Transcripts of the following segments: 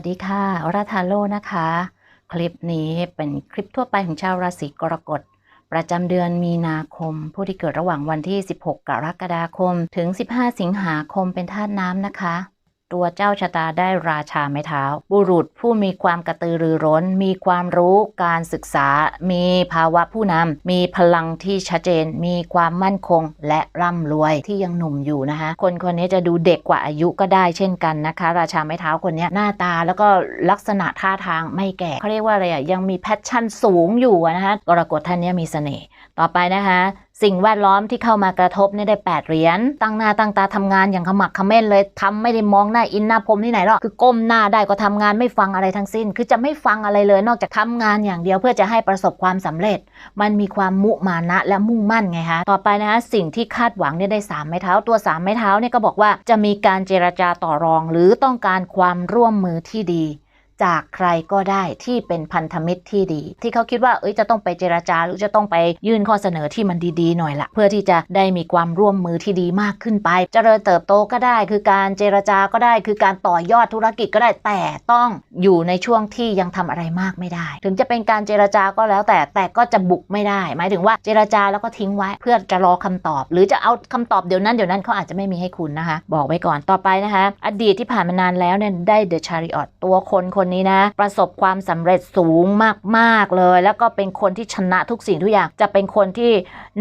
วัสดีค่ะ ราธาโลนะคะ คลิปนี้เป็นคลิปทั่วไปของชาวราศีกรกฎ ประจำเดือนมีนาคม ผู้ที่เกิดระหว่างวันที่ 16 กรกฎาคม ถึง 15 สิงหาคมเป็นธาตุน้ำนะคะ ตัวเจ้าชะตาได้ราชาไม้เท้า บุรุษผู้มีความกระตือรือร้น มีความรู้การศึกษา มีภาวะผู้นำมีพลังที่ชัดเจน มีความมั่นคง และร่ำรวยที่ยังหนุ่มอยู่นะคะ คนคนนี้จะดูเด็กกว่าอายุก็ได้เช่นกันนะคะ ราชาไม้เท้าคนนี้หน้าตาแล้วก็ลักษณะท่าทางไม่แก่เขาเรียกว่าอะไรอะยังมีแพชชั่นสูงอยู่นะคะกรกฎท่านนี้มีเสน่ห์ต่อไปนะคะ สิ่งแวดล้อมที่เข้ามากระทบเนี่ยได้ 8 เหรียญ ตั้งหน้าตั้งตาทำงานอย่างขมักขม้นเลยทำไม่ได้มองหน้าอินหน้าพรมที่ไหนหรอก คือก้มหน้าได้ก็ทำงานไม่ฟังอะไรทั้งสิ้น คือจะไม่ฟังอะไรเลย นอกจากทำงานอย่างเดียวเพื่อจะให้ประสบความสำเร็จ มันมีความมุมานะและมุ่งมั่นไงคะ ต่อไปนะคะสิ่งที่คาดหวังเนี่ยได้สามไม้เท้า ตัวสามไม้เท้าเนี่ยก็บอกว่าจะมีการเจรจาต่อรอง หรือต้องการความร่วมมือที่ดี จากใครก็ได้ที่เป็นพันธมิตรที่ดี ที่เขาคิดว่าเอ้ยจะต้องไปเจราจาหรือจะต้องไปยื่นข้อเสนอที่มันดีๆหน่อยละเพื่อที่จะได้มีความร่วมมือที่ดีมากขึ้นไป เจริญเติบโตก็ได้ คือการเจรจาก็ได้ คือการต่อยอดธุรกิจก็ได้แต่ต้องอยู่ในช่วงที่ยังทำอะไรมากไม่ได้ ถึงจะเป็นการเจรจาก็แล้วแต่แต่ก็จะบุกไม่ได้ หมายถึงว่าเจรจาแล้วก็ทิ้งไว้ เพื่อจะรอคำตอบ หรือจะเอาคำตอบเดี๋ยวนั้นเดี๋ยวนั้นเขาอาจจะไม่มีให้คุณนะคะ บอกไว้ก่อนต่อไปนะคะ อดีตที่ผ่านมานานแล้วเนี่ยได้เดอะชาริออตตัวคนคนนี้นะ ประสบความสำเร็จสูงมากๆเลย แล้วก็เป็นคนที่ชนะทุกสิ่งทุกอย่างจะเป็นคนที่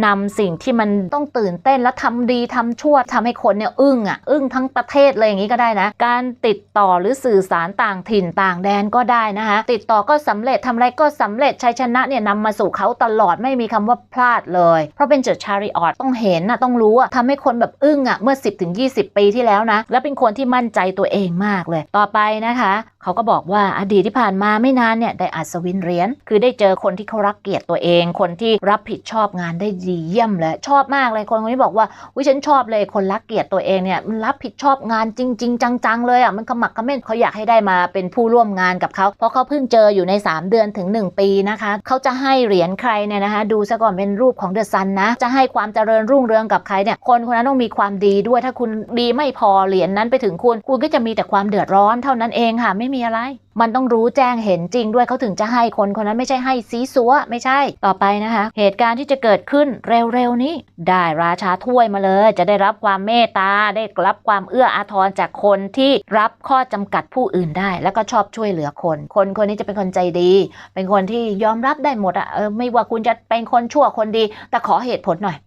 นำสิ่งที่มันต้องตื่นเต้นแล้วทำดีทำชั่วทำให้คนเนี่ยอึ้งอะอึ้งทั้งประเทศเลยอย่างนี้ก็ได้นะ การติดต่อหรือสื่อสารต่างถิ่นต่างแดนก็ได้นะคะติดต่อก็สำเร็จทำอะไรก็สำเร็จชัยชนะเนี่ยนำมาสู่เขาตลอดไม่มีคำว่าพลาดเลย เพราะเป็นเจดชาริออตต้องเห็นนะต้องรู้อะทำให้คนแบบอึ้งอะเมื่อ 10ถึง20 ปีที่แล้วนะ แล้วเป็นคนที่มั่นใจตัวเองมากเลย ต่อไปนะคะ เขาก็บอกว่าอดีตที่ผ่านมาไม่นานเนี่ยได้อัศวินเหรียญคือได้เจอคนที่เขารักเกียรติตัวเอง คนที่รับผิดชอบงานได้ดีเยี่ยมเลยชอบมากเลยคนคนนี้บอกว่าวิฉันชอบเลยคนรักเกียรติตัวเองเนี่ยมันรับผิดชอบงานจริง ๆ จังๆเลยอะมันขมักเขม้นเขาอยากให้ได้มาเป็นผู้ร่วมงานกับเขาเพราะเขาเพิ่งเจออยู่ใน 3 เดือนถึง 1 ปีนะคะเขาจะให้เหรียญใครเนี่ยนะคะ ดูซะก่อนเป็นรูปของเดอะซันนะจะให้ความเจริญรุ่งเรืองกับใครเนี่ยคนคนนั้นต้องมีความดีด้วยถ้าคุณดีไม่พอเหรียญนั้นไปถึงคุณ คุณก็จะมีแต่ความเดือดร้อนเท่านั้นเองค่ะไม่มีอะไร มันต้องรู้แจ้งเห็นจริงด้วยเขาถึงจะให้คนคนนั้นไม่ใช่ให้ซีซัวไม่ใช่ต่อไปนะคะ เหตุการณ์ที่จะเกิดขึ้นเร็วๆนี้ ได้ราชาถ้วยมาเลย จะได้รับความเมตตาได้รับความเอื้ออาทรจากคนที่รับข้อจำกัดผู้อื่นได้ แล้วก็ชอบช่วยเหลือคน คนคนนี้จะเป็นคนใจดี เป็นคนที่ยอมรับได้หมดอะเออไม่ว่าคุณจะเป็นคนชั่วคนดี แต่ขอเหตุผลหน่อย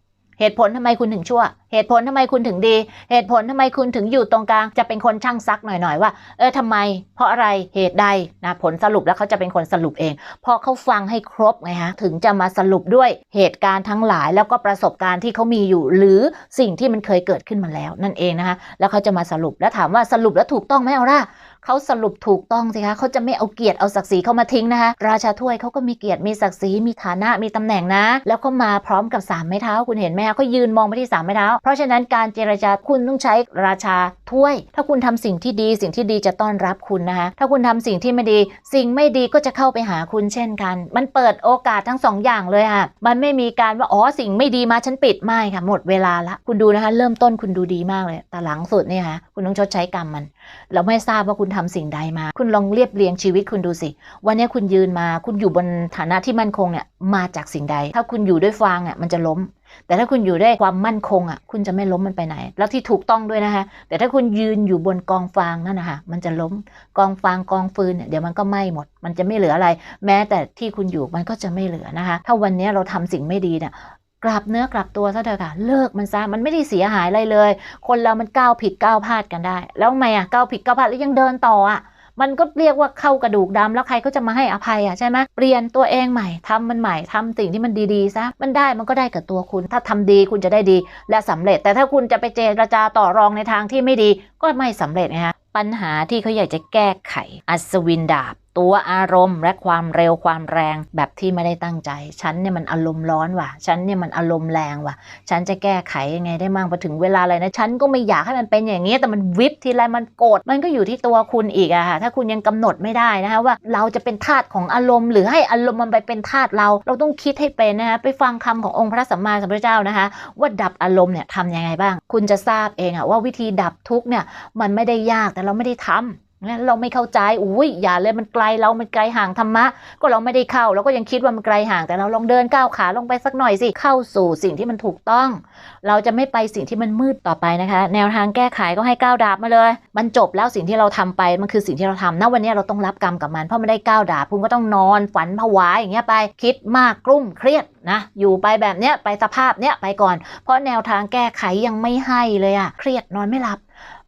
เหตุผลทำไมคุณถึงชั่ว เหตุผลทำไมคุณถึงดี เหตุผลทำไมคุณถึงอยู่ตรงกลาง จะเป็นคนช่างซักหน่อยๆว่า เออทำไม เพราะอะไรเหตุใดนะผลสรุปแล้วเขาจะเป็นคนสรุปเอง พอเขาฟังให้ครบไงฮะถึงจะมาสรุปด้วยเหตุการณ์ทั้งหลายแล้วก็ประสบการณ์ที่เขามีอยู่ หรือสิ่งที่มันเคยเกิดขึ้นมาแล้ว นั่นเองนะคะแล้วเขาจะมาสรุปแล้วถามว่าสรุปแล้วถูกต้องไหมเอาล่ะ เขาสรุปถูกต้องสิคะเขาจะไม่เอาเกียรติเอาศักดิ์ศรีเข้ามาทิ้งนะคะ ราชาถ้วยเขาก็มีเกียรติมีศักดิ์ศรีมีฐานะมีตำแหน่งนะ แล้วก็มาพร้อมกับสามไม้เท้าคุณเห็นไหมคะเขายืนมองไปที่สามไม้เท้า เพราะฉะนั้นการเจรจาคุณต้องใช้ราชาถ้วย ถ้าคุณทำสิ่งที่ดีสิ่งที่ดีจะต้อนรับคุณนะคะถ้าคุณทำสิ่งที่ไม่ดี สิ่งไม่ดีก็จะเข้าไปหาคุณเช่นกัน มันเปิดโอกาสทั้งสองอย่างเลยค่ะมันไม่มีการว่าอ๋อสิ่งไม่ดีมาฉันปิดไม่ค่ะ หมดเวลาละคุณดูนะคะ เริ่มต้นคุณดูดีมากเลยแต่หลังสุดเนี่ยค่ะคุณต้องชดใช้กรรมมัน เราไม่ทราบว่าคุณทำสิ่งใดมา คุณลองเรียบเรียงชีวิตคุณดูสิ วันนี้คุณยืนมา คุณอยู่บนฐานะที่มั่นคงเนี่ย มาจากสิ่งใด ถ้าคุณอยู่ด้วยฟางเนี่ยมันจะล้ม แต่ถ้าคุณอยู่ด้วยความมั่นคงอะ คุณจะไม่ล้มมันไปไหน แล้วที่ถูกต้องด้วยนะคะ แต่ถ้าคุณยืนอยู่บนกองฟางนั่นนะคะมันจะล้ม กองฟางกองฟืนเนี่ยเดี๋ยวมันก็ไหม้หมด มันจะไม่เหลืออะไร แม้แต่ที่คุณอยู่มันก็จะไม่เหลือนะคะ ถ้าวันนี้เราทำสิ่งไม่ดีเนี่ย กลับเนื้อกลับตัวซะเถอะค่ะ เลิกมันซะมันไม่ได้เสียหายอะไรเลย คนเรามันก้าวผิดก้าวพลาดกันได้ แล้วทำไมอะก้าวผิดก้าวพลาดแล้วยังเดินต่ออะมันก็เรียกว่าเข้ากระดูกดำแล้วใครก็จะมาให้อภัยอะใช่ไหมเปลี่ยนตัวเองใหม่ทำมันใหม่ทำสิ่งที่มันดีๆซะมันได้มันก็ได้กับตัวคุณ ถ้าทำดีคุณจะได้ดีและสำเร็จ แต่ถ้าคุณจะไปเจรจาต่อรองในทางที่ไม่ดีก็ไม่สำเร็จไงฮะปัญหาที่เขาอยากจะแก้ไข อัศวินดาบตัวอารมณ์และความเร็วความแรงแบบที่ไม่ได้ตั้งใจ ฉันเนี่ยมันอารมณ์ร้อนว่ะ ฉันเนี่ยมันอารมณ์แรงว่ะ ฉันจะแก้ไขยังไงได้มั่งพอถึงเวลาอะไรนะ ฉันก็ไม่อยากให้มันเป็นอย่างนี้ แต่มันวิบทีไรมันโกรธ มันก็อยู่ที่ตัวคุณอีกอะค่ะ ถ้าคุณยังกำหนดไม่ได้นะคะว่าเราจะเป็นทาสของอารมณ์ หรือให้อารมณ์มันไปเป็นทาสเรา เราต้องคิดให้เป็นนะคะ ไปฟังคำขององค์พระสัมมาสัมพุทธเจ้านะคะ ว่าดับอารมณ์เนี่ยทำยังไงบ้าง คุณจะทราบเองอะว่าวิธีดับทุกเนี่ยมันไม่ได้ยากแต่เราไม่ได้ทำ งั้นเราไม่เข้าใจอุ้ยอย่าเลยมันไกลเรา มันไกลห่างธรรมะ ก็เราไม่ได้เข้าเราก็ยังคิดว่ามันไกลห่างแต่เราลองเดินก้าวขาลงไปสักหน่อยสิเข้าสู่สิ่งที่มันถูกต้อง เราจะไม่ไปสิ่งที่มันมืดต่อไปนะคะ แนวทางแก้ไขก็ให้ก้าวดาบมาเลย มันจบแล้วสิ่งที่เราทำไปมันคือสิ่งที่เราทำณวันนี้เราต้องรับกรรมกับมันเพราะมันได้ก้าวดาบคุณก็ต้องนอนฝันผวาอย่างเงี้ยไป คิดมากกลุ้มเครียดนะอยู่ไปแบบเนี้ยไปสภาพเนี้ยไปก่อน เพราะแนวทางแก้ไขยังไม่ให้เลยอะเครียดนอนไม่หลับ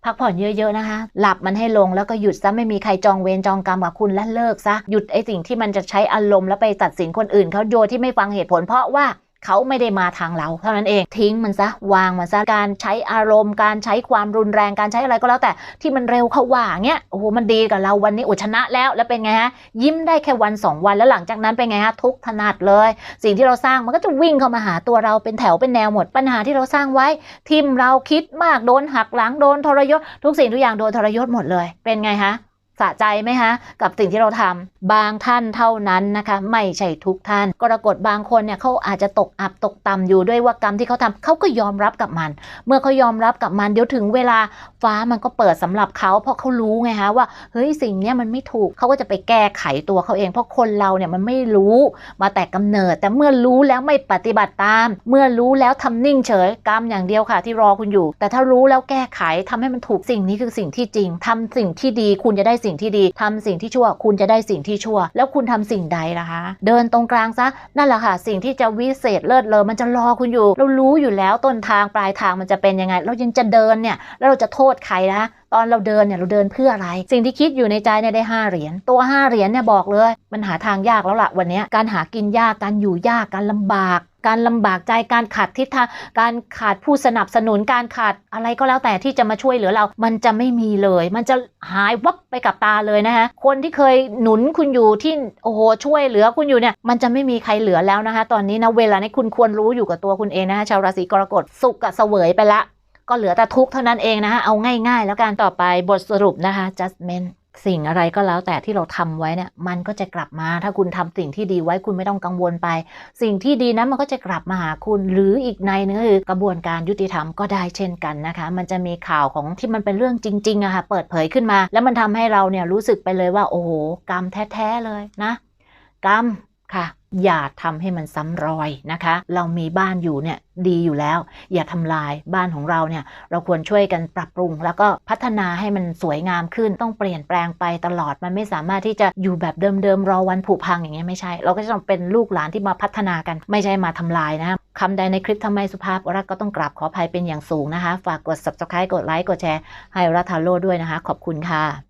พักผ่อนเยอะๆนะคะ หลับมันให้ลงแล้วก็หยุดซะไม่มีใครจองเวรจองกรรมกับคุณและเลิกซะหยุดไอ้สิ่งที่มันจะใช้อารมณ์แล้วไปตัดสินคนอื่นเขาโดยที่ไม่ฟังเหตุผลเพราะว่า เขาไม่ได้มาทางเรา เท่านั้นเองทิ้งมันซะวางมันซะการใช้อารมณ์ การใช้ความรุนแรงการใช้อะไรก็แล้วแต่ที่มันเร็วเข้าว่าเงี้ยโอ้โหมันดีกับเราวันนี้อุชนะแล้วแล้วเป็นไงฮะยิ้มได้แค่วันสองวันแล้วหลังจากนั้นเป็นไงฮะทุกถนัดเลย สิ่งที่เราสร้างมันก็จะวิ่งเข้ามาหาตัวเราเป็นแถวเป็นแนวหมดปัญหาที่เราสร้างไว้ทิมเราคิดมากโดนหักหลังโดนทรยศทุกสิ่งทุกอย่างโดนทรยศหมดเลย เป็นไงฮะ สะใจไหมฮะกับสิ่งที่เราทำบางท่านเท่านั้นนะคะ ไม่ใช่ทุกท่าน กรกฎบางคนเนี่ยเขาอาจจะตกอับตกต่ำอยู่ด้วยว่ากรรมที่เขาทำเขาก็ยอมรับกับมัน เมื่อเขายอมรับกับมันเดี๋ยวถึงเวลาฟ้ามันก็เปิดสำหรับเขา เพราะเขารู้ไงฮะว่าเฮ้ยสิ่งเนี้ยมันไม่ถูกเขาก็จะไปแก้ไขตัวเขาเอง เพราะคนเราเนี่ยมันไม่รู้มาแต่กำเนิด แต่เมื่อรู้แล้วไม่ปฏิบัติตาม เมื่อรู้แล้วทำนิ่งเฉยกรรมอย่างเดียวค่ะ ที่รอคุณอยู่ แต่ถ้ารู้แล้วแก้ไขทำให้มันถูกสิ่งนี้คือสิ่งที่จริงทำสิ่งที่ดีคุณจะได้สิ่งที่ดีทำสิ่งที่ชั่ว คุณจะได้สิ่งที่ชั่ว แล้วคุณทำสิ่งใดล่ะคะ เดินตรงกลางซะนั่นแหละค่ะ สิ่งที่จะวิเศษเลิศเลอมันจะรอคุณอยู่ เรารู้อยู่แล้วต้นทางปลายทางมันจะเป็นยังไง เรายังจะเดินเนี่ยแล้วเราจะโทษใครนะคะตอนเราเดินเนี่ยเราเดินเพื่ออะไร สิ่งที่คิดอยู่ในใจเนี่ยได้ห้าเหรียญตัวห้าเหรียญเนี่ยบอกเลย มันหาทางยากแล้วล่ะวันนี้การหากินยากการอยู่ยากการลำบาก การลำบากใจการขาดทิศทางการขาดผู้สนับสนุนการขาดอะไรก็แล้วแต่ที่จะมาช่วยเหลือเรา มันจะไม่มีเลย มันจะหายวับไปกับตาเลยนะคะคนที่เคยหนุนคุณอยู่ที่โอ้โหช่วยเหลือคุณอยู่เนี่ยมันจะไม่มีใครเหลือแล้วนะคะ ตอนนี้นะเวลานี้คุณควรรู้อยู่กับตัวคุณเองนะคะชาวราศีกรกฎสุขกับเสวยไปละก็เหลือแต่ทุกข์เท่านั้นเองนะคะเอาง่าย ๆ แล้วการต่อไปบทสรุปนะคะ judgment สิ่งอะไรก็แล้วแต่ที่เราทำไว้เนี่ย มันก็จะกลับมา ถ้าคุณทำสิ่งที่ดีไว้คุณไม่ต้องกังวลไป สิ่งที่ดีนั้นมันก็จะกลับมาหาคุณ หรืออีกในนึงก็คือกระบวนการยุติธรรมก็ได้เช่นกันนะคะ มันจะมีข่าวของที่มันเป็นเรื่องจริงๆอะค่ะเปิดเผยขึ้นมา แล้วมันทำให้เราเนี่ยรู้สึกไปเลยว่า โอ้โหกรรมแท้ๆเลยนะ กรรมค่ะ อย่าทำให้มันซ้ำรอยนะคะ เรามีบ้านอยู่เนี่ยดีอยู่แล้ว อย่าทำลายบ้านของเราเนี่ยเราควรช่วยกันปรับปรุง แล้วก็พัฒนาให้มันสวยงามขึ้นต้องเปลี่ยนแปลงไปตลอดมันไม่สามารถที่จะอยู่แบบเดิมๆรอวันผุพังอย่างเงี้ยไม่ใช่ เราก็จะต้องเป็นลูกหลานที่มาพัฒนากัน ไม่ใช่มาทำลายนะคำใดในคลิปทำไมสุภาพรักก็ต้องกราบขออภัยเป็นอย่างสูงนะคะ ฝากกด subscribe กดไลค์กดแชร์ให้รัฐาโลด้วยนะคะ ขอบคุณค่ะ